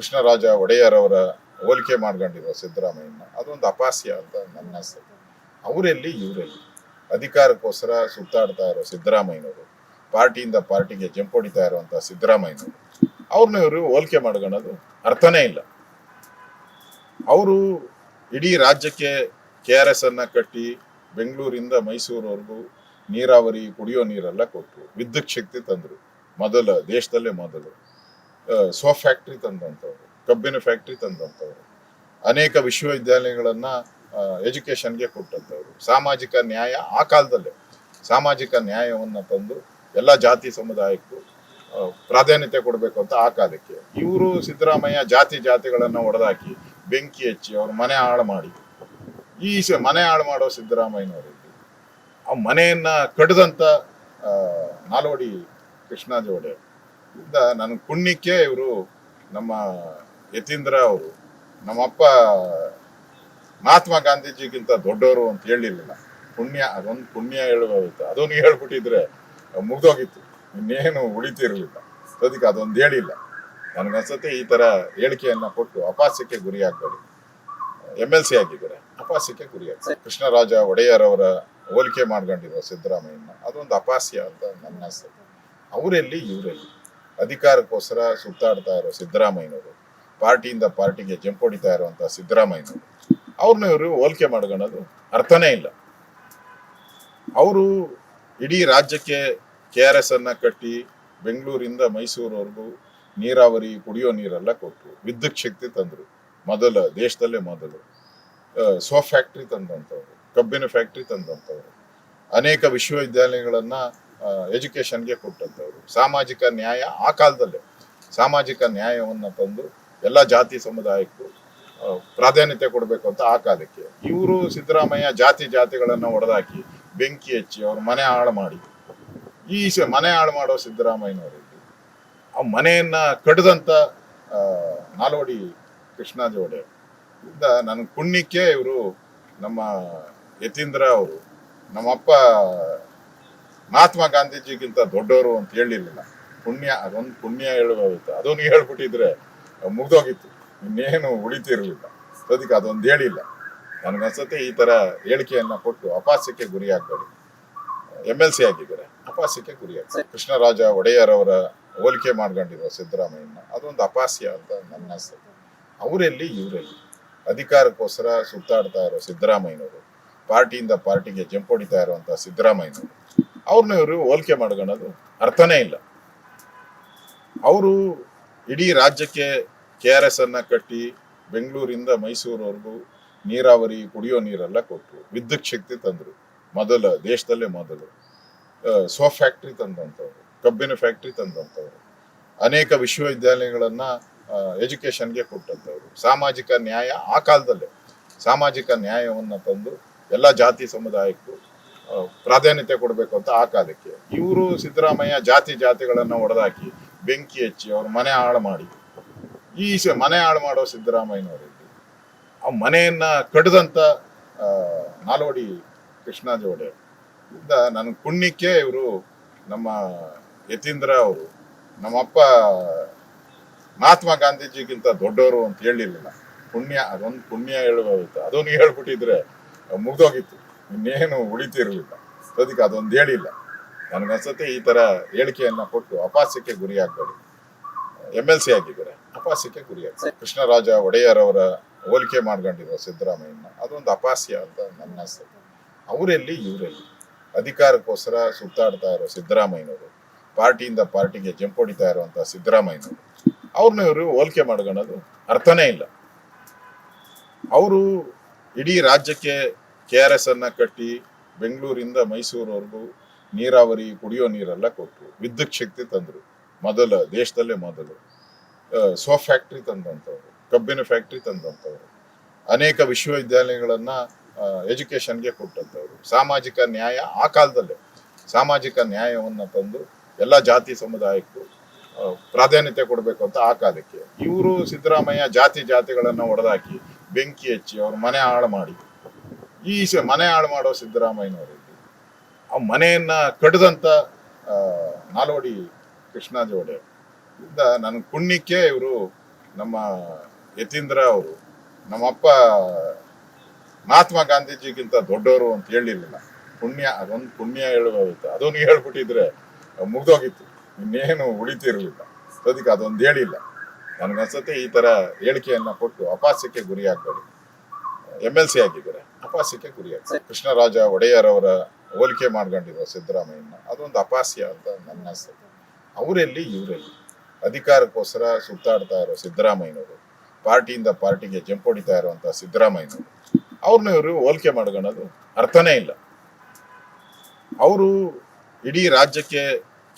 ಕೃಷ್ಣರಾಜ ಒಡೆಯರ್ ಅವರ ಹೋಲಿಕೆ ಮಾಡ್ಕೊಂಡಿರೋ ಸಿದ್ದರಾಮಯ್ಯನ, ಅದೊಂದು ಅಪಾಸ್ಯ ಅಂತ ನನ್ನ ಅನಿಸ್ತದೆ ಅವರೆಲ್ಲಿ? ಇವರೆಲ್ಲಿ? ಅಧಿಕಾರಕ್ಕೋಸ್ಕರ ಸುತ್ತಾಡ್ತಾ ಇರೋ ಸಿದ್ದರಾಮಯ್ಯನವರು, ಪಾರ್ಟಿಯಿಂದ ಪಾರ್ಟಿಗೆ ಜಂಪ್ ಹೊಡಿತಾ ಇರುವಂತ ಸಿದ್ದರಾಮಯ್ಯನವರು, ಅವ್ರನ್ನ ಇವರು ಹೋಲಿಕೆ ಮಾಡ್ಕೊಳ್ಳೋದು ಅರ್ಥನೇ ಇಲ್ಲ. ಅವರು ಇಡೀ ರಾಜ್ಯಕ್ಕೆ ಕೆ ಆರ್ ಎಸ್ ಅನ್ನ ಕಟ್ಟಿ ಬೆಂಗಳೂರಿಂದ ಮೈಸೂರವರೆಗೂ ನೀರಾವರಿ ಕುಡಿಯೋ ನೀರೆಲ್ಲ ಕೊಟ್ಟರು ವಿದ್ಯುತ್ ಶಕ್ತಿ ತಂದರು. ಮೊದಲ ದೇಶದಲ್ಲೇ ಮೊದಲು. ಸೋಪ್ ಫ್ಯಾಕ್ಟ್ರಿ ತಂದಂಥವ್ರು, ಕಬ್ಬಿನ ಫ್ಯಾಕ್ಟ್ರಿ ತಂದಂಥವ್ರು, ಅನೇಕ ವಿಶ್ವವಿದ್ಯಾಲಯಗಳನ್ನ ಎಜುಕೇಶನ್ಗೆ ಕೊಟ್ಟಂಥವ್ರು. ಸಾಮಾಜಿಕ ನ್ಯಾಯ ಆ ಕಾಲದಲ್ಲೇ. ಸಾಮಾಜಿಕ ನ್ಯಾಯವನ್ನ ತಂದು ಎಲ್ಲ ಜಾತಿ ಸಮುದಾಯಕ್ಕೂ ಪ್ರಾಧಾನ್ಯತೆ ಕೊಡಬೇಕು ಅಂತ ಆ ಕಾಲಕ್ಕೆ. ಇವರು ಸಿದ್ದರಾಮಯ್ಯ ಜಾತಿ ಜಾತಿಗಳನ್ನ ಹೊಡೆದಾಕಿ ಬೆಂಕಿ ಹಚ್ಚಿ ಅವ್ರ ಮನೆ ಹಾಳು ಮಾಡಿ. ಈ ಮನೆ ಹಾಳು ಮಾಡೋ ಸಿದ್ದರಾಮಯ್ಯನವರಿಗೆ ಆ ಮನೆಯನ್ನ ಕಡ್ದಂತ ನಾಲ್ವಡಿ ಕೃಷ್ಣ ಒಡೆಯರ್ ನನ್ನ ಪುಣ್ಯಕ್ಕೆ ಇವರು ನಮ್ಮ ಯತೀಂದ್ರ ಅವರು, ನಮ್ಮಪ್ಪ ಮಹಾತ್ಮ ಗಾಂಧೀಜಿಗಿಂತ ದೊಡ್ಡವರು ಅಂತ ಹೇಳಿರ್ಲಿಲ್ಲ. ಪುಣ್ಯ, ಅದೊಂದು ಪುಣ್ಯ ಹೇಳಬೇಕಾಗಿತ್ತು ಅದೊಂದು ಹೇಳ್ಬಿಟ್ಟಿದ್ರೆ ಮುಗ್ದೋಗಿತ್ತು. ಇನ್ನೇನು ಉಳಿತಿರ್ಲಿಲ್ಲ. ಅದಕ್ಕೆ ಅದೊಂದು ಹೇಳಿಲ್ಲ. ನನಗನ್ಸತ್ತೆ ಈ ತರ ಹೇಳಿಕೆಯನ್ನ ಕೊಟ್ಟು ಅಪಾಸ್ಯಕ್ಕೆ ಗುರಿ ಆಗ್ಬೇಡಿ ಎಂ ಎಲ್ ಸಿ ಆಗಿದ್ದಾರೆ. ಅಪಾಸ್ಯಕ್ಕೆ ಗುರಿ ಆಗ್ತಾರೆ ಕೃಷ್ಣರಾಜ ಒಡೆಯರ್ ಅವರ ಹೋಲಿಕೆ ಮಾಡ್ಕೊಂಡಿರೋ ಸಿದ್ದರಾಮಯ್ಯನ, ಅದೊಂದು ಅಪಾಸ್ಯ ಅಂತ ನನ್ನ ಅನ್ಸುತ್ತೆ ಅವರೆಲ್ಲಿ, ಇವರೆಲ್ಲಿ? ಅಧಿಕಾರಕ್ಕೋಸ್ಕರ ಸುತ್ತಾಡ್ತಾ ಇರೋ ಸಿದ್ದರಾಮಯ್ಯನವರು, ಪಾರ್ಟಿಯಿಂದ ಪಾರ್ಟಿಗೆ ಜಂಪ್ ಹೊಡಿತಾ ಇರುವಂತ ಸಿದ್ದರಾಮಯ್ಯನವರು, ಅವ್ರನ್ನ ಇವರು ಹೋಲಿಕೆ ಮಾಡ್ಕೊಳ್ಳೋದು ಅರ್ಥನೇ ಇಲ್ಲ. ಅವರು ಇಡೀ ರಾಜ್ಯಕ್ಕೆ ಕೆ ಆರ್ ಎಸ್ ಅನ್ನ ಕಟ್ಟಿ ಬೆಂಗಳೂರಿಂದ ಮೈಸೂರವರೆಗೂ ನೀರಾವರಿ ಕುಡಿಯೋ ನೀರೆಲ್ಲ ಕೊಟ್ಟರು ವಿದ್ಯುತ್ ಶಕ್ತಿ ತಂದರು. ಮೊದಲ ದೇಶದಲ್ಲೇ ಮೊದಲು. ಸೋ ಫ್ಯಾಕ್ಟ್ರಿ ತಂದಂಥವ್ರು ಕಬ್ಬಿನ ಫ್ಯಾಕ್ಟ್ರಿ ತಂದಂಥವ್ರು ಅನೇಕ ವಿಶ್ವವಿದ್ಯಾಲಯಗಳನ್ನ ಎಜುಕೇಶನ್ಗೆ ಕೊಟ್ಟಂಥವ್ರು. ಸಾಮಾಜಿಕ ನ್ಯಾಯ ಆ ಕಾಲದಲ್ಲೇ. ಸಾಮಾಜಿಕ ನ್ಯಾಯವನ್ನ ತಂದು ಎಲ್ಲ ಜಾತಿ ಸಮುದಾಯಕ್ಕೂ ಪ್ರಾಧಾನ್ಯತೆ ಕೊಡಬೇಕು ಅಂತ ಆ ಕಾಲಕ್ಕೆ. ಇವರು ಸಿದ್ದರಾಮಯ್ಯ ಜಾತಿ ಜಾತಿಗಳನ್ನ ಹೊಡೆದಾಕಿ ಬೆಂಕಿ ಹಚ್ಚಿ ಅವ್ರ ಮನೆ ಹಾಳು ಮಾಡಿ. ಈ ಮನೆ ಹಾಳು ಮಾಡೋ ಸಿದ್ದರಾಮಯ್ಯನವರಿಗೆ ಆ ಮನೆಯನ್ನ ಕಡ್ದಂತ ನಾಲ್ವಡಿ ಕೃಷ್ಣ ಜೋಡೆ ಇಂದ ನನ್ನ ಪುಣ್ಯಕ್ಕೆ ಇವರು ನಮ್ಮ ಯತೀಂದ್ರ ಅವರು ನಮ್ಮಪ್ಪ ಮಹಾತ್ಮ ಗಾಂಧೀಜಿಗಿಂತ ದೊಡ್ಡವರು ಅಂತ ಹೇಳಿರ್ಲಿಲ್ಲ. ಪುಣ್ಯ, ಅದೊಂದು ಪುಣ್ಯ ಹೇಳಬೇಕಾಗಿತ್ತು ಅದನ್ನು ಹೇಳ್ಬಿಟ್ಟಿದ್ರೆ ಮುಗ್ದೋಗಿತ್ತು. ಇನ್ನೇನು ಉಳಿತಿರ್ಲಿಲ್ಲ. ಅದಕ್ಕೆ ಅದೊಂದು ಹೇಳಿಲ್ಲ. ನನಗನ್ಸತ್ತೆ ಈ ತರ ಹೇಳಿಕೆಯನ್ನ ಕೊಟ್ಟು ಅಪಾಸ್ಯಕ್ಕೆ ಗುರಿ ಆಗ್ಬೇಡಿ ಎಂ ಎಲ್ ಸಿ ಆಗಿದ್ದಾರೆ ಅಪಾಸ್ಯಕ್ಕೆ ಗುರಿ ಆಗ್ತಾರೆ ಕೃಷ್ಣರಾಜ ಒಡೆಯರ್ ಅವರ ಹೋಲಿಕೆ ಮಾಡ್ಕೊಂಡಿರೋ ಸಿದ್ದರಾಮಯ್ಯನ, ಅದೊಂದು ಅಪಾಸ್ಯ ಅಂತ ನನ್ನ ಅನ್ಸುತ್ತೆ ಅವರೆಲ್ಲಿ, ಇವರೆಲ್ಲಿ? ಅಧಿಕಾರಕ್ಕೋಸ್ಕರ ಸುತ್ತಾಡ್ತಾ ಇರೋ ಸಿದ್ದರಾಮಯ್ಯನವರು, ಪಾರ್ಟಿಯಿಂದ ಪಾರ್ಟಿಗೆ ಜಂಪ್ ಹೊಡಿತಾ ಇರುವಂತ ಸಿದ್ದರಾಮಯ್ಯನವರು ಅವ್ರನ್ನ ಇವರು ಹೋಲಿಕೆ ಮಾಡ್ಕೊಳ್ಳೋದು. ಅರ್ಥನೇ ಇಲ್ಲ. ಅವರು ಇಡೀ ರಾಜ್ಯಕ್ಕೆ ಕೆ ಆರ್ ಎಸ್ ಅನ್ನ ಕಟ್ಟಿ ಬೆಂಗಳೂರಿಂದ ಮೈಸೂರವರೆಗೂ ನೀರಾವರಿ ಕುಡಿಯೋ ನೀರೆಲ್ಲ ಕೊಟ್ಟರು ವಿದ್ಯುತ್ ಶಕ್ತಿ ತಂದರು. ಮೊದಲ ದೇಶದಲ್ಲೇ ಮೊದಲು. ಸೋ ಫ್ಯಾಕ್ಟ್ರಿ ತಂದಂಥವ್ರು, ಕಬ್ಬಿನ ಫ್ಯಾಕ್ಟ್ರಿ ತಂದಂಥವ್ರು, ಅನೇಕ ವಿಶ್ವವಿದ್ಯಾಲಯಗಳನ್ನ ಎಜುಕೇಶನ್ಗೆ ಕೊಟ್ಟಂಥವ್ರು. ಸಾಮಾಜಿಕ ನ್ಯಾಯ ಆ ಕಾಲದಲ್ಲೇ. ಸಾಮಾಜಿಕ ನ್ಯಾಯವನ್ನು ತಂದು ಎಲ್ಲ ಜಾತಿ ಸಮುದಾಯಕ್ಕೂ ಪ್ರಾಧಾನ್ಯತೆ ಕೊಡಬೇಕು ಅಂತ ಆ ಕಾಲಕ್ಕೆ. ಇವರು ಸಿದ್ದರಾಮಯ್ಯ ಜಾತಿ ಜಾತಿಗಳನ್ನು ಹೊಡೆದಾಕಿ ಬೆಂಕಿ ಹಚ್ಚಿ ಅವ್ರ ಮನೆ ಹಾಳು ಮಾಡಿ. ಈ ಮನೆ ಹಾಳು ಮಾಡೋ ಸಿದ್ದರಾಮಯ್ಯನವರಿದ್ದು ಆ ಮನೆಯನ್ನ ಕಡ್ದಂತ ನಾಲ್ವಡಿ ಕೃಷ್ಣಾಜ ಒಡೆಯರ್ ಇಂದ ನನ್ನ ಪುಣ್ಯಕ್ಕೆ ಇವರು ನಮ್ಮ ಯತೀಂದ್ರ ಅವರು, ನಮ್ಮಪ್ಪ ಮಹಾತ್ಮ ಗಾಂಧೀಜಿಗಿಂತ ದೊಡ್ಡವರು ಅಂತ ಹೇಳಿರ್ಲಿಲ್ಲ. ಪುಣ್ಯ ಅದೊಂದು ಪುಣ್ಯ ಹೇಳಬಹುದು ಅದನ್ನು ಹೇಳ್ಬಿಟ್ಟಿದ್ರೆ ಮುಗ್ದೋಗಿತ್ತು. ಇನ್ನೇನು ಉಳಿತಿರಲಿಲ್ಲ. ಅದಕ್ಕೆ ಅದೊಂದು ಹೇಳಿಲ್ಲ. ನನಗನ್ಸುತ್ತೆ ಈ ತರ ಹೇಳಿಕೆಯನ್ನ ಕೊಟ್ಟು ಅಪಾಸ್ಯಕ್ಕೆ ಗುರಿ ಆಗ್ಬೇಡಿ ಎಂ ಎಲ್ ಸಿ ಆಗಿದ್ದಾರೆ? ಅಪಾಸ್ಯಕ್ಕೆ ಗುರಿ ಆಗ್ತಾರೆ ಕೃಷ್ಣರಾಜ ಒಡೆಯರ್ ಅವರ ಹೋಲಿಕೆ ಮಾಡ್ಕೊಂಡಿರೋ ಸಿದ್ದರಾಮಯ್ಯನ ಅದೊಂದು ಅಪಾಸ್ಯ ಅಂತ ನನ್ನ ಅನಿಸ್ತದೆ ಅವರೆಲ್ಲಿ? ಇವರೆಲ್ಲಿ? ಅಧಿಕಾರಕ್ಕೋಸ್ಕರ ಸುತ್ತಾಡ್ತಾ ಇರೋ ಸಿದ್ದರಾಮಯ್ಯನವರು, ಪಾರ್ಟಿಯಿಂದ ಪಾರ್ಟಿಗೆ ಜಂಪ್ ಹೊಡಿತಾ ಇರುವಂಥ ಸಿದ್ದರಾಮಯ್ಯನವರು, ಅವ್ರನ್ನ ಇವರು ಹೋಲಿಕೆ ಮಾಡ್ಕೊಳ್ಳೋದು ಅರ್ಥನೇ ಇಲ್ಲ. ಅವರು ಇಡೀ ರಾಜ್ಯಕ್ಕೆ ಕೆ ಆರ್ ಎಸ್ ಅನ್ನ ಕಟ್ಟಿ ಬೆಂಗಳೂರಿಂದ ಮೈಸೂರವರೆಗೂ ನೀರಾವರಿ ಕುಡಿಯೋ ನೀರೆಲ್ಲ ಕೊಟ್ಟರು ವಿದ್ಯುತ್ ಶಕ್ತಿ ತಂದರು. ಮೊದಲ ದೇಶದಲ್ಲೇ ಮೊದಲು. ಸೋ ಫ್ಯಾಕ್ಟ್ರಿ ತಂದಂಥವ್ರು, ಕಬ್ಬಿನ ಫ್ಯಾಕ್ಟ್ರಿ ತಂದಂಥವ್ರು, ಅನೇಕ ವಿಶ್ವವಿದ್ಯಾಲಯಗಳನ್ನು ಎಜುಕೇಷನ್ಗೆ ಕೊಟ್ಟಂಥವ್ರು. ಸಾಮಾಜಿಕ ನ್ಯಾಯ ಆ ಕಾಲದಲ್ಲೇ. ಸಾಮಾಜಿಕ ನ್ಯಾಯವನ್ನು ತಂದು ಎಲ್ಲ ಜಾತಿ ಸಮುದಾಯಕ್ಕೂ ಪ್ರಾಧಾನ್ಯತೆ ಕೊಡಬೇಕು ಅಂತ ಆ ಕಾಲಕ್ಕೆ. ಇವರು ಸಿದ್ದರಾಮಯ್ಯ ಜಾತಿ ಜಾತಿಗಳನ್ನು ಹೊಡೆದಾಕಿ ಬೆಂಕಿ ಹಚ್ಚಿ ಅವ್ರ ಮನೆ ಹಾಳು ಮಾಡಿ. ಈ ಸ- ಮನೆ ಹಾಳು ಮಾಡೋ ಸಿದ್ದರಾಮಯ್ಯನವರು ಆ ಮನೆಯನ್ನ ಕಡ್ದಂತ ನಾಲ್ವಡಿ ಕೃಷ್ಣಾಜ ಒಡೆಯರ್ ಇಂದ ನನ್ನ ಪುಣ್ಯಕ್ಕೆ ಇವರು ನಮ್ಮ ಯತೀಂದ್ರ ಅವರು, ನಮ್ಮಪ್ಪ ಮಹಾತ್ಮ ಗಾಂಧೀಜಿಗಿಂತ ದೊಡ್ಡವರು ಅಂತ ಹೇಳಿರ್ಲಿಲ್ಲ. ಪುಣ್ಯ, ಅದೊಂದು ಪುಣ್ಯ ಹೇಳುವಂತ ಅದೊಂದು ಹೇಳ್ಬಿಟ್ಟಿದ್ರೆ ಮುಗ್ದೋಗಿತ್ತು. ಇನ್ನೇನು ಉಳಿತಿರ್ಲಿಲ್ಲ. ಅದಕ್ಕೆ ಅದೊಂದು ಹೇಳಿಲ್ಲ. ನನಗನ್ಸುತ್ತೆ ಈ ತರ ಹೇಳಿಕೆಯನ್ನ ಕೊಟ್ಟು ಅಪಾಸ್ಯಕ್ಕೆ ಗುರಿ ಹಾಕ್ಬೇಡಿ ಎಂ ಎಲ್ ಸಿ ಆಗಿದ್ದಾರೆ? ಅಪಾಸ್ಯಕ್ಕೆ ಗುರಿ ಆಗ್ತಾರೆ ಕೃಷ್ಣರಾಜ ಒಡೆಯರ್ ಅವರ ಹೋಲಿಕೆ ಮಾಡ್ಕೊಂಡಿರೋ ಸಿದ್ದರಾಮಯ್ಯನ, ಅದೊಂದು ಅಪಾಸ್ಯ ಅಂತ ನನ್ನ ಅನಿಸ್ತದೆ ಅವರೆಲ್ಲಿ? ಇವರೆಲ್ಲಿ? ಅಧಿಕಾರಕ್ಕೋಸ್ಕರ ಸುತ್ತಾಡ್ತಾ ಇರೋ ಸಿದ್ದರಾಮಯ್ಯನವರು, ಪಾರ್ಟಿಯಿಂದ ಪಾರ್ಟಿಗೆ ಜಂಪ್ ಹೊಡಿತಾ ಇರುವಂತ ಸಿದ್ದರಾಮಯ್ಯನವರು, ಅವ್ರನ್ನ ಇವರು ಹೋಲಿಕೆ ಮಾಡ್ಕೊಳ್ಳೋದು ಅರ್ಥನೇ ಇಲ್ಲ. ಅವರು ಇಡೀ ರಾಜ್ಯಕ್ಕೆ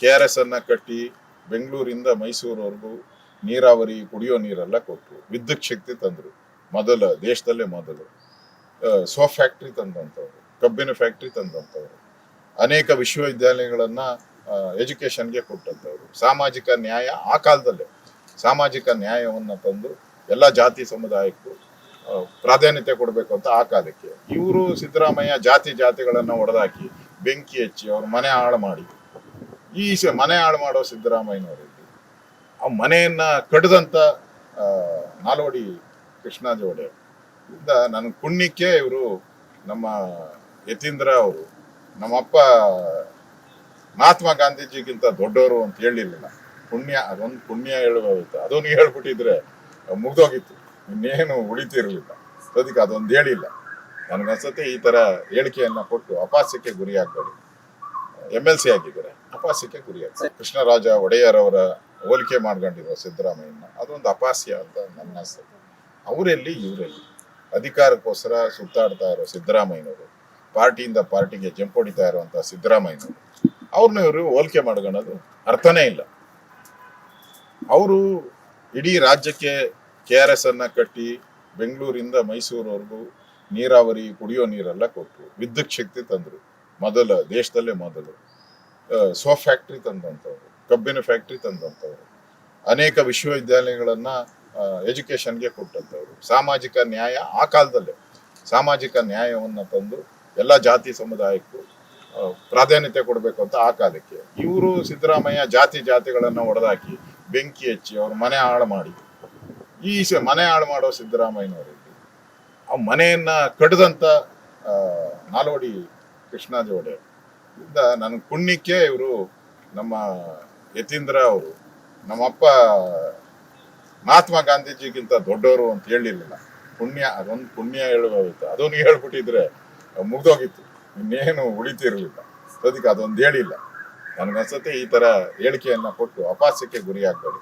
ಕೆ ಆರ್ ಎಸ್ ಅನ್ನ ಕಟ್ಟಿ ಬೆಂಗಳೂರಿಂದ ಮೈಸೂರವರೆಗೂ ನೀರಾವರಿ ಕುಡಿಯೋ ನೀರೆಲ್ಲ ಕೊಟ್ಟರು ವಿದ್ಯುತ್ ಶಕ್ತಿ ತಂದರು. ಮೊದಲ ದೇಶದಲ್ಲೇ ಮೊದಲು. ಸೋ ಫ್ಯಾಕ್ಟ್ರಿ ತಂದಂಥವ್ರು, ಕಬ್ಬಿನ ಫ್ಯಾಕ್ಟ್ರಿ ತಂದಂಥವ್ರು, ಅನೇಕ ವಿಶ್ವವಿದ್ಯಾಲಯಗಳನ್ನ ಎಜುಕೇಶನ್ಗೆ ಕೊಟ್ಟಂಥವ್ರು. ಸಾಮಾಜಿಕ ನ್ಯಾಯ ಆ ಕಾಲದಲ್ಲೇ, ಸಾಮಾಜಿಕ ನ್ಯಾಯವನ್ನು ತಂದು ಎಲ್ಲ ಜಾತಿ ಸಮುದಾಯಕ್ಕೂ ಪ್ರಾಧಾನ್ಯತೆ ಕೊಡಬೇಕು ಅಂತ ಆ ಕಾಲಕ್ಕೆ. ಇವರು ಸಿದ್ದರಾಮಯ್ಯ ಜಾತಿ ಜಾತಿಗಳನ್ನು ಹೊಡೆದಾಕಿ ಬೆಂಕಿ ಹಚ್ಚಿ ಅವ್ರ ಮನೆ ಹಾಳು ಮಾಡಿ. ಈ ಮನೆ ಹಾಳು ಮಾಡೋ ಸಿದ್ದರಾಮಯ್ಯನವರು ಆ ಮನೆಯನ್ನ ಕಡ್ದಂತ ನಾಲ್ವಡಿ ಕೃಷ್ಣಾಜಿ ನನ್ನ ಪುಣ್ಯಕ್ಕೆ ಇವರು ನಮ್ಮ ಯತೀಂದ್ರ ಅವರು, ನಮ್ಮಪ್ಪ ಮಹಾತ್ಮ ಗಾಂಧೀಜಿಗಿಂತ ದೊಡ್ಡವರು ಅಂತ ಹೇಳಿರ್ಲಿಲ್ಲ. ಪುಣ್ಯ, ಅದೊಂದು ಪುಣ್ಯ ಹೇಳುವಂತ ಅದೊಂದು ಹೇಳ್ಬಿಟ್ಟಿದ್ರೆ ಮುಗ್ದೋಗಿತ್ತು. ಇನ್ನೇನು ಉಳಿತಿರ್ಲಿಲ್ಲ. ಅದಕ್ಕೆ ಅದೊಂದು ಹೇಳಿಲ್ಲ. ನನಗನ್ಸತ್ತೆ ಈ ತರ ಹೇಳಿಕೆಯನ್ನ ಕೊಟ್ಟು ಅಪಾಸ್ಯಕ್ಕೆ ಗುರಿ ಆಗ್ಬೇಡಿ ಎಂ ಎಲ್ ಸಿ ಆಗಿದ್ದಾರೆ. ಅಪಾಸ್ಯಕ್ಕೆ ಗುರಿ ಆಗ್ತದೆ ಕೃಷ್ಣರಾಜ ಒಡೆಯರ್ ಅವರ ಹೋಲಿಕೆ ಮಾಡ್ಕೊಂಡಿರೋ ಸಿದ್ದರಾಮಯ್ಯನ, ಅದೊಂದು ಅಪಾಸ್ಯ ಅಂತ ನನ್ನ ಅನಿಸ್ತದೆ ಅವರೆಲ್ಲಿ, ಇವರೆಲ್ಲಿ? ಅಧಿಕಾರಕ್ಕೋಸ್ಕರ ಸುತ್ತಾಡ್ತಾ ಇರೋ ಸಿದ್ದರಾಮಯ್ಯನವರು, ಪಾರ್ಟಿಯಿಂದ ಪಾರ್ಟಿಗೆ ಜಂಪ್ ಹೊಡಿತಾ ಇರುವಂತ ಸಿದ್ದರಾಮಯ್ಯನವರು, ಅವ್ರನ್ನ ಇವರು ಹೋಲಿಕೆ ಮಾಡ್ಕೊಳ್ಳೋದು ಅರ್ಥನೇ ಇಲ್ಲ. ಅವರು ಇಡೀ ರಾಜ್ಯಕ್ಕೆ ಕೆ ಆರ್ ಎಸ್ ಅನ್ನ ಕಟ್ಟಿ ಬೆಂಗಳೂರಿಂದ ಮೈಸೂರವರೆಗೂ ನೀರಾವರಿ ಕುಡಿಯೋ ನೀರೆಲ್ಲ ಕೊಟ್ಟರು ವಿದ್ಯುತ್ ಶಕ್ತಿ ತಂದರು. ಮೊದಲ ದೇಶದಲ್ಲೇ ಮೊದಲು. ಸೋ ಫ್ಯಾಕ್ಟ್ರಿ ತಂದಂಥವ್ರು ಕಬ್ಬಿನ ಫ್ಯಾಕ್ಟ್ರಿ ತಂದಂಥವ್ರು ಅನೇಕ ವಿಶ್ವವಿದ್ಯಾಲಯಗಳನ್ನ ಎಜುಕೇಶನ್ಗೆ ಕೊಟ್ಟಂಥವ್ರು. ಸಾಮಾಜಿಕ ನ್ಯಾಯ ಆ ಕಾಲದಲ್ಲೇ. ಸಾಮಾಜಿಕ ನ್ಯಾಯವನ್ನು ತಂದು ಎಲ್ಲ ಜಾತಿ ಸಮುದಾಯಕ್ಕೂ ಪ್ರಾಧಾನ್ಯತೆ ಕೊಡಬೇಕು ಅಂತ ಆ ಕಾಲಕ್ಕೆ. ಇವರು ಸಿದ್ದರಾಮಯ್ಯ ಜಾತಿ ಜಾತಿಗಳನ್ನು ಹೊಡೆದಾಕಿ ಬೆಂಕಿ ಹಚ್ಚಿ ಅವ್ರ ಮನೆ ಹಾಳು ಮಾಡಿ. ಈ ಮನೆ ಹಾಳು ಮಾಡೋ ಸಿದ್ದರಾಮಯ್ಯನವರಿಗೆ ಆ ಮನೆಯನ್ನ ಕಡ್ದಂತ ನಾಲ್ವಡಿ ಕೃಷ್ಣಾಜೋಡೆ ಇಂದ ನನ್ನ ಪುಣ್ಯಕ್ಕೆ ಇವರು ನಮ್ಮ ಯತೀಂದ್ರ ಅವರು ನಮ್ಮಪ್ಪ ಮಹಾತ್ಮ ಗಾಂಧೀಜಿಗಿಂತ ದೊಡ್ಡವರು ಅಂತ ಹೇಳಿರ್ಲಿಲ್ಲ. ಪುಣ್ಯ, ಅದೊಂದು ಪುಣ್ಯ ಹೇಳುವಂತ ಅದೊಂದು ಹೇಳ್ಬಿಟ್ಟಿದ್ರೆ ಮುಗ್ದೋಗಿತ್ತು. ಇನ್ನೇನು ಉಳಿತಿರ್ಲಿಲ್ಲ. ಅದಕ್ಕೆ ಅದೊಂದು ಹೇಳಿಲ್ಲ. ನನಗನ್ಸತ್ತೆ ಈ ತರ ಹೇಳಿಕೆಯನ್ನ ಕೊಟ್ಟು ಅಪಾಸ್ಯಕ್ಕೆ ಗುರಿ ಆಗ್ಬೇಡಿ